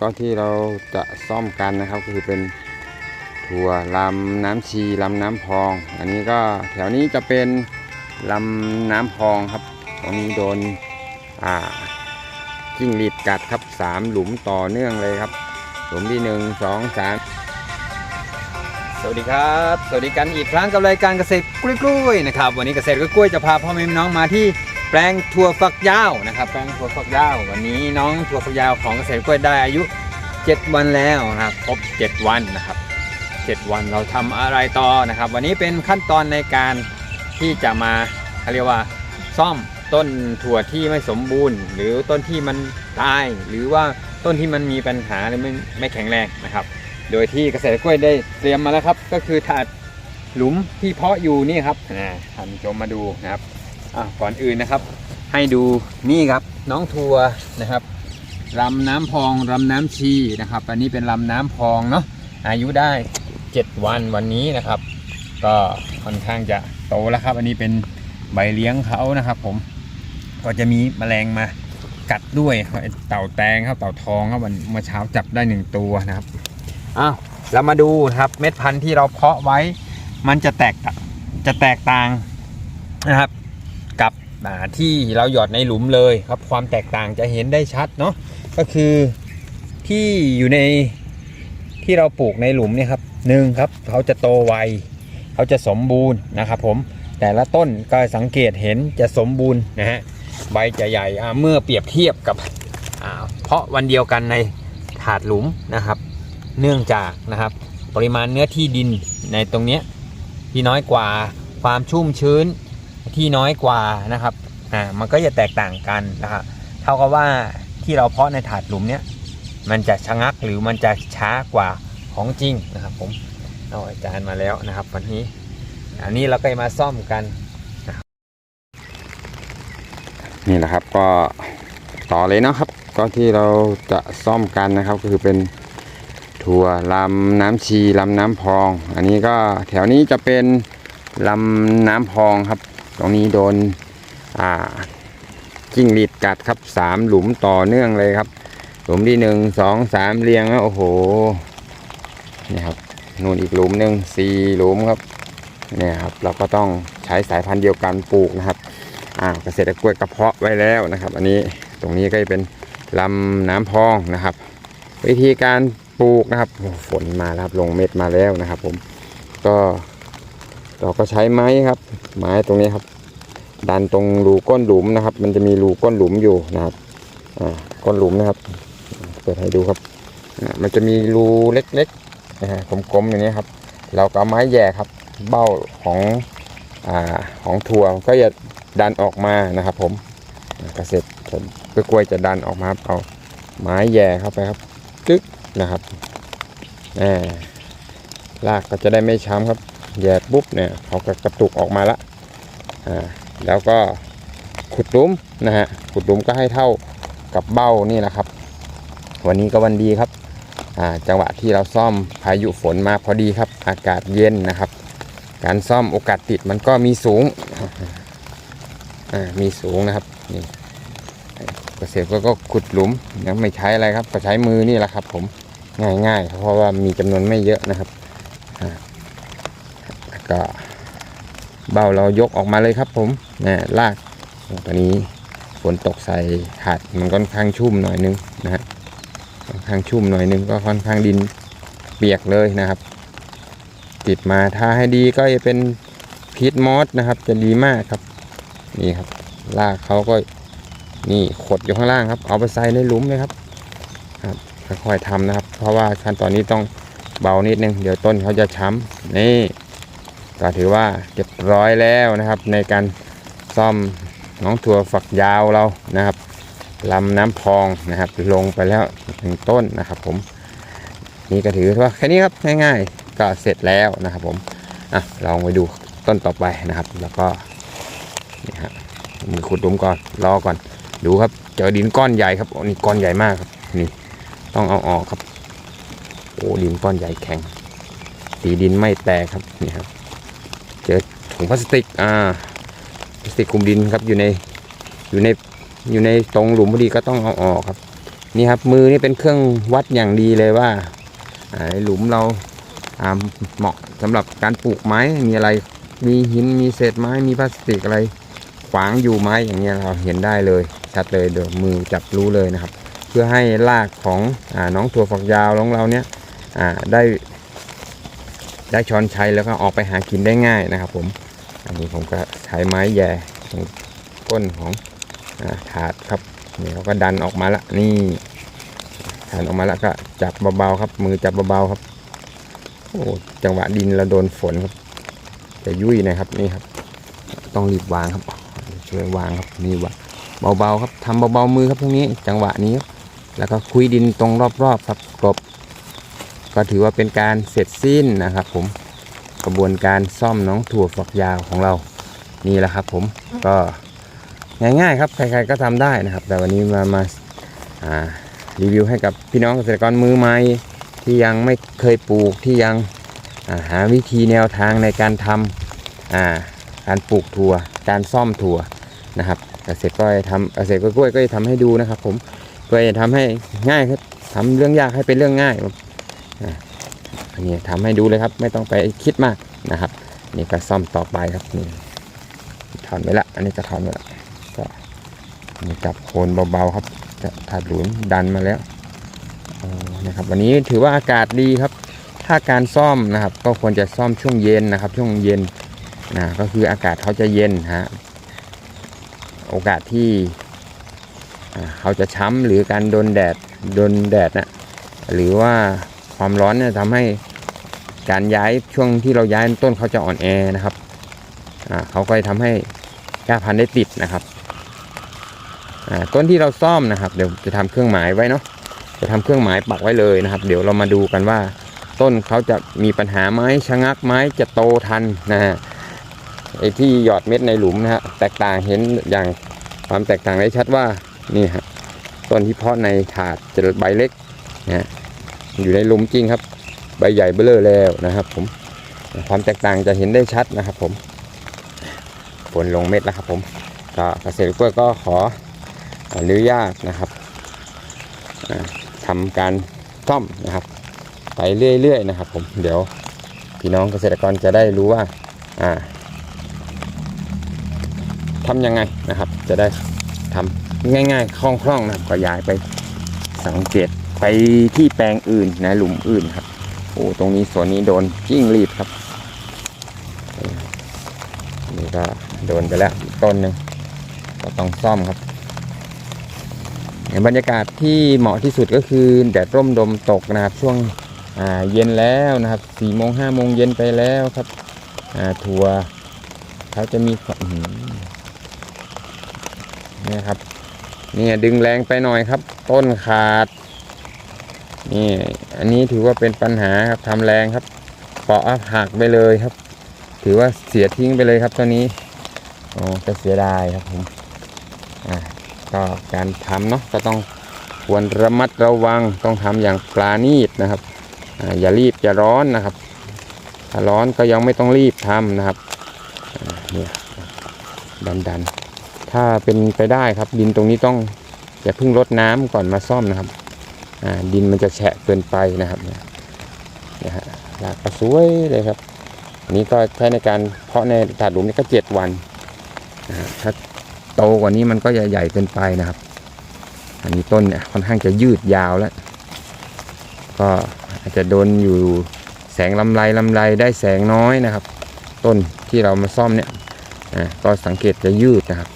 ก็ที่เราจะซ่อมกันนะครับก็คือเป็นถั่วลำน้ำชีลำน้ำพอง อันนี้ก็แถวนี้จะเป็นลำน้ำพองครับ ตรงนี้โดนอ่าจิ้งหรีดกัดครับสามหลุมต่อเนื่องเลยครับ หลุมที่หนึ่งสองสามสวัสดีครับ สวัสดีกันอีกครั้งกับรายการเกษตรกล้วยๆนะครับวันนี้เกษตรกล้วยๆจะพาพ่อแม่น้องมาที่ แปลงถั่วฝักยาวนะครับแปลงถั่วฝักยาว วันนี้น้องถั่วฝักยาวของเกษตรกล้วยได้อายุ 7 วันแล้วนะครับครบ 7 วันนะครับ 7 วันเราทำอะไรต่อนะครับ วันนี้เป็นขั้นตอนในการที่จะมาเขาเรียกว่าซ่อมต้นถั่วที่ไม่สมบูรณ์ หรือต้นที่มันตาย หรือว่าต้นที่มันมีปัญหาหรือไม่ไม่แข็งแรงนะครับ โดยที่เกษตรกล้วยได้เตรียมมาแล้วครับ ก็คือถาดหลุมที่เพาะอยู่นี่ครับนะท่านชมมาดูนะครับ อะก่อนอื่นนะครับ ให้ดูนี่ครับน้องทัวนะครับลำน้ำพองลำน้ำชีนะครับ อันนี้เป็นลำน้ำพองเนาะอายุได้ 7 วันวันนี้นะครับ ก็ค่อนข้างจะโตแล้วครับ อันนี้เป็นใบเลี้ยงเขานะครับ ผมก็จะมีแมลงมากัดด้วยเต่าแตงครับเต่าทองครับวันเมื่อเช้าจับได้หนึ่งตัวนะครับอ้าวเรามาดูนะครับเม็ดพันธุ์ที่เราเพาะไว้ มันจะแตกจะแตกต่างนะครับ ที่เราหยอดในหลุมเลยครับ ความแตกต่างจะเห็นได้ชัดเนาะก็คือที่อยู่ในที่เราปลูกในหลุมเนี่ยครับหนึ่งครับเขาจะโตไวเขาจะสมบูรณ์นะครับผมแต่ละต้นก็สังเกตเห็นจะสมบูรณ์นะฮะใบจะใหญ่เมื่อเปรียบเทียบกับเพาะวันเดียวกันในถาดหลุมนะครับ เนื่องจากนะครับปริมาณเนื้อที่ดินในตรงนี้ที่น้อยกว่าความชุ่มชื้น ที่น้อยกว่านะครับอ่ามันก็จะแตกต่างกันนะครับเท่ากับว่าที่เราเพาะในถาดหลุมเนี้ยมันจะชะงักหรือมันจะช้ากว่าของจริงนะครับ ผมเอาอาจารย์มาแล้วนะครับ วันนี้ อันนี้เราก็มาซ่อมกันนี่แหละครับก็ต่อเลยเนาะครับ ก็ที่เราจะซ่อมกันนะครับ ก็คือเป็นถั่วลำน้ำชีลำน้ำพอง อันนี้ก็แถวนี้จะเป็นลำน้ำพองครับ ตรงนี้โดนอ่าจิ้งหรีดกัดครับสามหลุมต่อเนื่องเลยครับ หลุมที่หนึ่งสองสามเรียงแล้วโอ้โหนี่ครับนู่นอีกหลุมหนึ่งสี่หลุมครับเนี่ยครับเราก็ต้องใช้สายพันธุ์เดียวกันปลูกนะครับอ่าเกษตรกล้วยกระเพาะไว้แล้วนะครับ อันนี้ตรงนี้ก็จะเป็นลำน้ำพองนะครับ วิธีการปลูกนะครับฝนมาแล้วครับลงเม็ดมาแล้วนะครับ ผมก็ เราก็ใช้ไม้ครับ ไม้ตรงนี้ครับ ดันตรงรูก้นหลุมนะครับ มันจะมีรูก้นหลุมอยู่นะครับอ่าก้นหลุมนะครับ เปิดให้ดูครับ มันจะมีรูเล็กๆนะฮะกลมๆอย่างนี้ครับ เราก็เอาไม้แย่ครับ เบ้าของอ่าของถั่วก็จะดันออกมานะครับ ผมอ่าเกษตรกล้วยจะดันออกมาครับเอาไม้แย่เข้าไปครับจึ๊กนะครับแหมรากก็จะได้ไม่ช้ำครับ แย่ปุ๊บเนี่ยเขาก็กระตุกออกมาละอ่าแล้วก็ขุดลุมนะฮะขุดลุมก็ให้เท่ากับเบ้านี่นะครับ วันนี้ก็วันดีครับอ่าจังหวะที่เราซ่อมพายุฝนมาพอดีครับ อากาศเย็นนะครับ การซ่อมโอกาสติดมันก็มีสูงอ่ามีสูงนะครับนี่เกษตรก็ก็ขุดหลุมยังไม่ใช้อะไรครับ ก็ใช้มือนี่แหละครับ ผมง่ายๆเพราะว่ามีจำนวนไม่เยอะนะครับ ก็เบ้าเรายกออกมาเลยครับผมนะลากตอนนี้ฝนตกใส่ถาดมันค่อนข้างชุ่มหน่อยนึงนะฮะค่อนข้างชุ่มหน่อยนึงก็ค่อนข้างดินเปียกเลยนะครับ ติดมาถ้าให้ดีก็จะเป็นพีทมอสนะครับ จะดีมากครับ นี่ครับ ลากเขาก็นี่ขดอยู่ข้างล่างครับ เอาไปใส่ในหลุมเลยครับครับค่อยๆทำนะครับ เพราะว่าขั้นตอนนี้ต้องเบานิดนึง เดี๋ยวต้นเขาจะช้ำนี่ ก็ถือว่าเรียบร้อยแล้วนะครับ ในการซ่อมน้องถั่วฝักยาวเรานะครับลำน้ำพองนะครับ ลงไปแล้วหนึ่งต้นนะครับ ผม นี่ก็ถือว่าแค่นี้ครับง่ายๆ ก็เสร็จแล้วนะครับ ผมอะลองไปดูต้นต่อไปนะครับ แล้วก็นี่ฮะมือขุดลุมก่อนรอก่อน ดูครับเจอดินก้อนใหญ่ครับโอ้นี่ก้อนใหญ่มากครับนี่ต้องเอาออกครับโอ้ดินก้อนใหญ่แข็งตีดินไม่แตกครับนี่ครับ เจอถุงพลาสติกอ่าพลาสติกคลุมดินครับอยู่ในอยู่ในอยู่ในตรงหลุมพอดีก็ต้องเอาออกครับ นี่ครับมือนี่เป็นเครื่องวัดอย่างดีเลยว่าอ่าในหลุมเราเหมาะสำหรับการปลูกไม้มีอะไรมีหินมีเศษไม้มีพลาสติกอะไรขวางอยู่ไหมอย่างเงี้ยเราเห็นได้เลยชัดเลยเดี๋ยวมือจับรู้เลยนะครับ เพื่อให้รากของอน้องถั่วฝักยาวของเราเนี้ยได้ ได้ช้อนใช้แล้วก็ออกไปหากินได้ง่ายนะครับ ผม อันนี้ผมก็ใช้ไม้แย่ตรงก้นของถาดครับนี่เราก็ดันออกมาละนี่ดันออกมาล้วก็จับเบาๆครับ มือจับเบาๆครับโอ้จังหวะดินเราโดนฝนครับจะยุ่ยนะครับนี่ครับ ต้องรีบวางครับช่วยวางครับนี่วางเบาๆครับทำเบาๆมือครับตรงนี้ จังหวะนี้ครับแล้วก็คุยดินตรงรอบๆครับกลบ ก็ถือว่าเป็นการเสร็จสิ้นนะครับผมกระบวนการซ่อมน้องถั่วฝักยาวของเรานี่แหละครับผมก็ง่ายๆครับใครๆก็ทำได้นะครับ แต่วันนี้มามาารีวิวให้กับพี่น้องเกษตรกรมือใหม่ที่ยังไม่เคยปลูกที่ยังาหาวิธีแนวทางในการทำอ่าการปลูกถั่ว การซ่อมถั่วนะครับเกษตรก็จะทำเกษตรกล้วยก็จะทำให้ดูนะครับ ผมเพื่อจะทำให้ง่ายครับทำเรื่องยากให้เป็นเรื่องง่าย อันนี้ทำให้ดูเลยครับ ไม่ต้องไปคิดมากนะครับ นี่ก็ซ่อมต่อไปครับนี่ถอนไว้ละ อันนี้ก็ถอนไว้ละก็นี่จับโคนเบาๆครับจะถาดหลุนดันมาแล้วนะครับวันนี้ถือว่าอากาศดีครับ ถ้าการซ่อมนะครับ ก็ควรจะซ่อมช่วงเย็นนะครับ ช่วงเย็นนะก็คืออากาศเขาจะเย็นฮะโอกาสที่เขาจะช้ำหรือการโดนแดดโดนแดดนะหรือว่า ความร้อนเนี่ยทำให้การย้ายช่วงที่เราย้ายต้นเขาจะอ่อนแอนะครับอ่าเขาก็จะทำให้ก้าพันธุ์ได้ติดนะครับอ่าต้นที่เราซ่อมนะครับ เดี๋ยวจะทำเครื่องหมายไว้เนาะจะทำเครื่องหมายปักไว้เลยนะครับ เดี๋ยวเรามาดูกันว่า ต้นเขาจะมีปัญหาไหมชะงักไหมจะโตทันนะฮะไอ้ที่หยอดเม็ดในหลุมนะฮะแตกต่างเห็นอย่างความแตกต่างได้ชัดว่านี่ฮะต้นที่เพาะในถาดจะใบเล็กนะฮะ อยู่ในลุมจริงครับ ใบใหญ่เบ้อเร่อแล้วนะครับผมความแตกต่างจะเห็นได้ชัดนะครับผมฝนลงเม็ดแล้วครับผมก็เกษตรกล้วยก็ขออนุญาตนะครับอ่าทำการซ่อมนะครับ ไปเรื่อยๆนะครับ ผมเดี๋ยวพี่น้องเกษตรกรจะได้รู้ว่าอ่าทำยังไงนะครับ จะได้ทำง่ายๆคล่องๆนะครับก็ย้ายไป สังเกตไปที่แปลงอื่นนะหลุมอื่นครับ โอ้ตรงนี้สวนนี้โดนจิ้งรีดครับนี่ก็โดนไปแล้วต้นหนึ่งก็ต้องซ่อมครับบรรยากาศที่เหมาะที่สุดก็คือแดดร่มดมตกนะครับ ช่วงเย็นแล้วนะครับสี่โมงห้าโมงเย็นไปแล้วครับถั่วเขาจะมีนี่ครับ เนี่ยดึงแรงไปหน่อยครับ ต้นขาด นี่อันนี้ถือว่าเป็นปัญหาครับทำแรงครับเปาะหักไปเลยครับ ถือว่าเสียทิ้งไปเลยครับตัวนี้อ๋อก็เสียดายครับผมอ่าก็การทำเนาะก็ต้องควรระมัดระวังต้องทำอย่างปราณีตนะครับอ่าอย่ารีบอย่าร้อนนะครับ ถ้าร้อนก็ยังไม่ต้องรีบทำนะครับเนี่ยดันดันถ้าเป็นไปได้ครับดินตรงนี้ต้อง อย่าเพิ่งรดน้ำก่อนมาซ่อมนะครับดินมันจะแฉะเกินไปนะครับเนี่ยนะฮะรากก็สวยเลยครับอันนี้ก็ใช้ในการเพาะในถาดหลุมนี่ก็เจ็ดวันนะถ้าโตกว่านี้มันก็ใหญ่เกินไปนะครับ อันนี้ต้นเนี่ยค่อนข้างจะยืดยาวแล้ว ก็อาจจะโดนอยู่แสงลำไรลำไรได้แสงน้อยนะครับ ต้นที่เรามาซ่อมเนี่ยก็สังเกตจะยืดนะครับ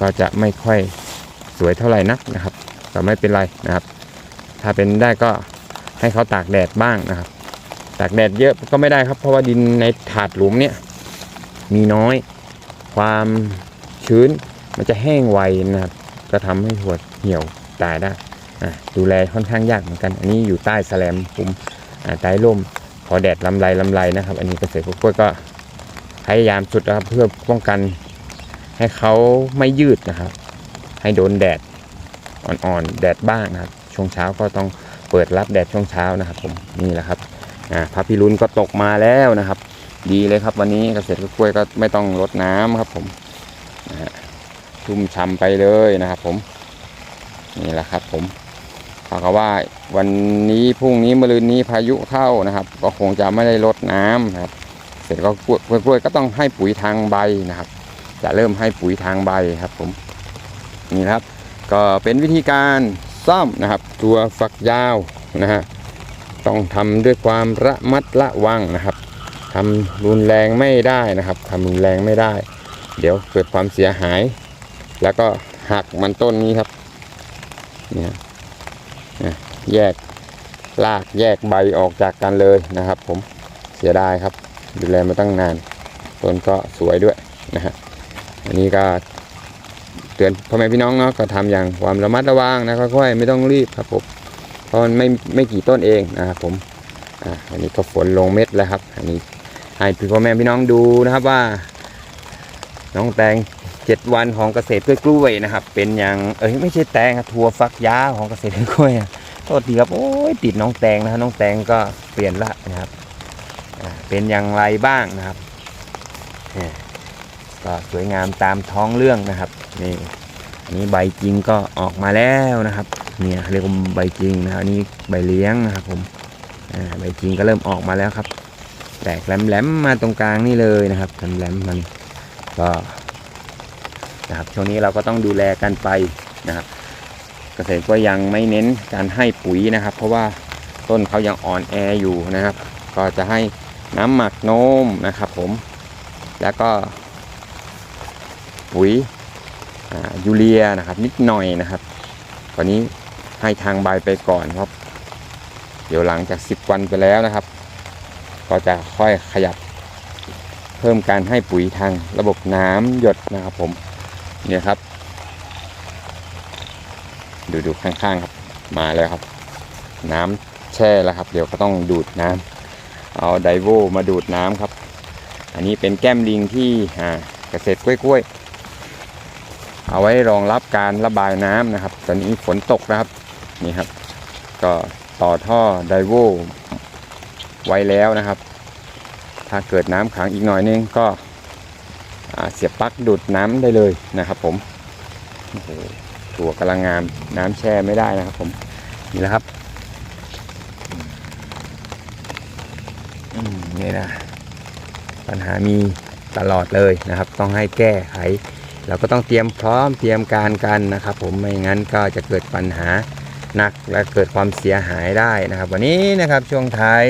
ก็จะไม่ค่อยสวยเท่าไหร่นักนะครับก็ไม่เป็นไรนะครับ ถ้าเป็นได้ก็ให้เขาตากแดดบ้างนะครับ ตากแดดเยอะก็ไม่ได้ครับ เพราะว่าดินในถาดหลุมเนี่ยมีน้อย ความชื้นมันจะแห้งไวนะครับ ก็ทำให้หัวเหี่ยวตายได้ดูแลค่อนข้างยากเหมือนกัน อันนี้อยู่ใต้แสลมคุมอ่าใต้ร่มพอแดดลำไรลำไรนะครับ อันนี้เกษตรกล้วยก็พยายามสุดนะครับเพื่อป้องกัน ให้เขาไม่ยืดนะครับ ให้โดนแดดอ่อนๆแดดบ้างนะครับ ช่วงเช้าก็ต้องเปิดรับแดดช่วงเช้านะครับ ผมนี่แหละครับอ่าพระพิรุณก็ตกมาแล้วนะครับ ดีเลยครับ วันนี้เกษตรกล้วยก็ไม่ต้องรดน้ำครับผมชุ่มฉ่ำไปเลยนะครับ ผมนี่แหละครับ ผมเขาก็ว่าวันนี้พรุ่งนี้มะรืนนี้พายุเข้านะครับ ก็คงจะไม่ได้ลดน้ำนะครับ เสร็จกุ้ยกล้วยก็ต้องให้ปุ๋ยทางใบนะครับ จะเริ่มให้ปุ๋ยทางใบครับผมนี่ครับ ก็เป็นวิธีการซ่อมนะครับ ตัวฝักยาวนะฮะต้องทำด้วยความระมัดระวังนะครับทำรุนแรงไม่ได้นะครับทำรุนแรงไม่ได้ เดี๋ยวเกิดความเสียหาย แล้วก็หักมันต้นนี้ครับเนี่ยนะแยกรากแยกใบออกจากกันเลยนะครับ ผมเสียดายครับดูแลมาตั้งนานต้นก็สวยด้วยนะฮะ อันนี้ก็เตือนพ่อแม่พี่น้องเนาะก็ทำอย่างความระมัดระวังนะค่อยๆไม่ต้องรีบครับผมเพราะมันไม่ไม่กี่ต้นเองนะครับผมอ่าอันนี้ก็ฝนลงเม็ดแล้วครับ อันนี้ให้พี่พ่อแม่พี่น้องดูนะครับว่า น้องแตงเจ็ดวันของเกษตรกล้วยนะครับ เป็นอย่างเอ้ยไม่ใช่แตงครับถั่วฟักยาของเกษตรกล้วยโทษทีครับโอ้ยติดน้องแตงนะฮะน้องแตงก็เปลี่ยนละนะครับเป็นอย่างไรบ้างนะครับ ก็สวยงามตามท้องเรื่องนะครับนี่อันนี้ใบจริงก็ออกมาแล้วนะครับเนี่ยเรียกว่าใบจริงนะครับนนี้ใบเลี้ยงนะครับผมใบจริงก็เริ่มออกมาแล้วครับ แตกแหลมๆมาตรงกลางนี่เลยนะครับแหลมๆมันก็นะครับช่วงนี้เราก็ต้องดูแลกันไปนะครับ เกษตรก็ยังไม่เน้นการให้ปุ๋ยนะครับ เพราะว่าต้นเขายังอ่อนแออยู่นะครับ ก็จะให้น้ำหมักนมนะครับผมแล้วก็ ปุ๋ยยูเรียนะครับ นิดหน่อยนะครับตอนนี้ให้ทางใบไปก่อนครับ เดี๋ยวหลังจาก 10 วันไปแล้วนะครับ ก็จะค่อยขยับ เพิ่มการให้ปุ๋ยทางระบบน้ำหยดนะครับผมเนี่ยครับ ดูดูข้างๆครับมาแล้วครับ น้ำแช่แล้วครับ เดี๋ยวก็ต้องดูดน้ำเอาไดโวมาดูดน้ำครับ อันนี้เป็นแก้มลิงที่เกษตรกล้วยๆ เอาไว้รองรับการระบายน้ำนะครับ ตอนนี้ฝนตกนะครับนี่ครับ ก็ต่อท่อไดโวไว้แล้วนะครับ ถ้าเกิดน้ำขังอีกหน่อยนึงก็เสียบปลั๊กดูดน้ำได้เลยนะครับ ผมโอ้โหตัวกำลังงามน้ำแช่ไม่ได้นะครับ ผมนี่แหละครับนี่นะปัญหามีตลอดเลยนะครับ ต้องให้แก้ไข เราก็ต้องเตรียมพร้อมเตรียมการกันนะครับ ผมไม่งั้นก็จะเกิดปัญหาหนักและเกิดความเสียหายได้นะครับ วันนี้นะครับช่วงท้าย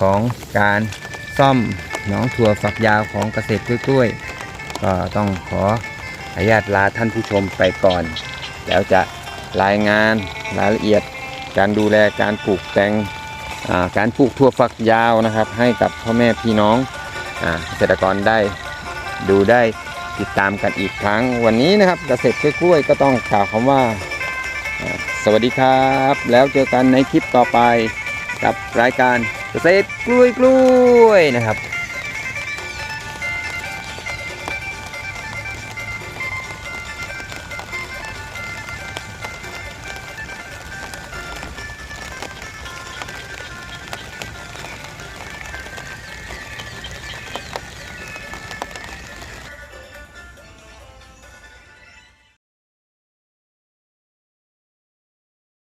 ของการซ่อมน้องถั่วฝักยาวของเกษตรกล้วยก็ต้องขออนุญาตลาท่านผู้ชมไปก่อน แล้วจะรายงานรายละเอียดการดูแลการปลูกแตงการปลูกถั่วฝักยาวนะครับ ให้กับพ่อแม่พี่น้องเกษตรกรได้ดูได้ ติดตามกันอีกครั้งวันนี้นะครับเกษตรกล้วยก็ต้องกล่าวคำว่า สวัสดีครับ แล้วเจอกันในคลิปต่อไปกับรายการเกษตรกล้วยๆนะครับ